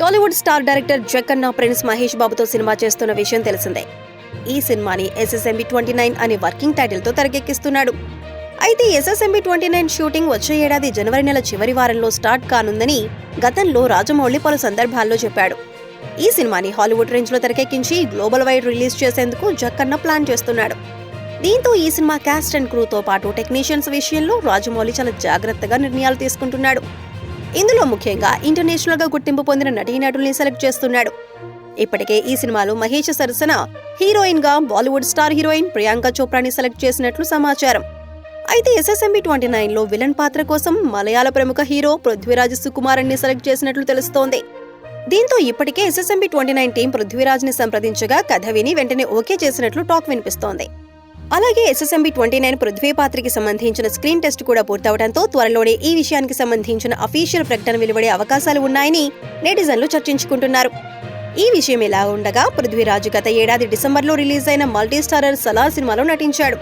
Tollywood star director Jakkanna prince Mahesh బాబుతో cinema చేస్తున్న విషయం తెలిసిందే. ఈ సినిమాని ఎస్ఎస్ఎంబి ట్వంటీ నైన్ అనే వర్కింగ్ టైటిల్తో తెరకెక్కిస్తున్నాడు. అయితే ఎస్ఎస్ఎంబి ట్వంటీ నైన్ షూటింగ్ వచ్చే ఏడాది జనవరి నెల చివరి వారంలో స్టార్ట్ కానుందని గతంలో రాజమౌళి పలు సందర్భాల్లో చెప్పాడు. ఈ సినిమాని హాలీవుడ్ రేంజ్లో తెరకెక్కించి గ్లోబల్ వైడ్ రిలీజ్ చేసేందుకు జక్కన్న ప్లాన్ చేస్తున్నాడు. దీంతో ఈ సినిమా క్యాస్ట్ అండ్ క్రూతో పాటు టెక్నీషియన్స్ విషయంలో రాజమౌళి చాలా జాగ్రత్తగా నిర్ణయాలు తీసుకుంటున్నాడు. ఇందులో ముఖ్యంగా ఇంటర్నేషనల్గా గుర్తింపు పొందిన నటీనటుల్ని సెలెక్ట్ చేస్తున్నాడు. ఇప్పటికే ఈ సినిమాలో మహేష్ సరసన హీరోయిన్గా బాలీవుడ్ స్టార్ హీరోయిన్ ప్రియాంక చోప్రాని సెలెక్ట్ చేసినట్లు సమాచారం. అయితే ఎస్ఎస్ఎంబి ట్వంటీ నైన్లో విలన్ పాత్ర కోసం మలయాళ ప్రముఖ హీరో పృథ్వీరాజ్ సుకుమారన్ని సెలెక్ట్ చేసినట్లు తెలుస్తోంది. దీంతో ఇప్పటికే ఎస్ఎస్ఎంబి ట్వంటీ నైన్ టీం పృథ్వీరాజ్ని సంప్రదించగా కథ విని వెంటనే ఓకే చేసినట్లు టాక్ వినిపిస్తోంది. అలాగే ఎస్ఎస్ఎంబి ట్వంటీ నైన్ పృథ్వీ పాత్రకి సంబంధించిన స్క్రీన్ టెస్ట్ కూడా పూర్తవడంతో త్వరలోనే ఈ విషయానికి సంబంధించిన అఫీషియల్ ప్రకటన వెలువడే అవకాశాలు ఉన్నాయని నెటిజన్లు చర్చించుకుంటున్నారు. ఈ విషయం ఇలా ఉండగా పృథ్వీరాజు గత ఏడాది డిసెంబర్లో రిలీజ్ అయిన మల్టీస్టారర్ సలార్ సినిమాలో నటించాడు.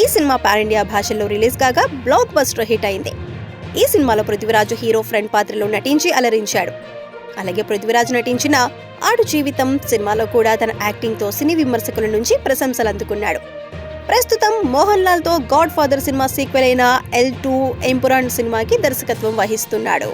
ఈ సినిమా పారిండియా ఇండియా భాషల్లో రిలీజ్ కాగా బ్లాక్ బస్టర్ హిట్ అయింది. ఈ సినిమాలో పృథ్వీరాజు హీరో ఫ్రెండ్ పాత్రలో నటించి అలరించాడు. అలాగే పృథ్వీరాజ్ నటించిన ఆడు జీవితం సినిమాలో కూడా తన యాక్టింగ్తో సినీ విమర్శకుల నుంచి ప్రశంసలు అందుకున్నాడు. ప్రస్తుతం మోహన్ లాల్తో గాడ్ ఫాదర్ సినిమా సీక్వెల్ అయిన ఎల్ టూ ఎంపురాన్ సినిమాకి దర్శకత్వం వహిస్తున్నాడు.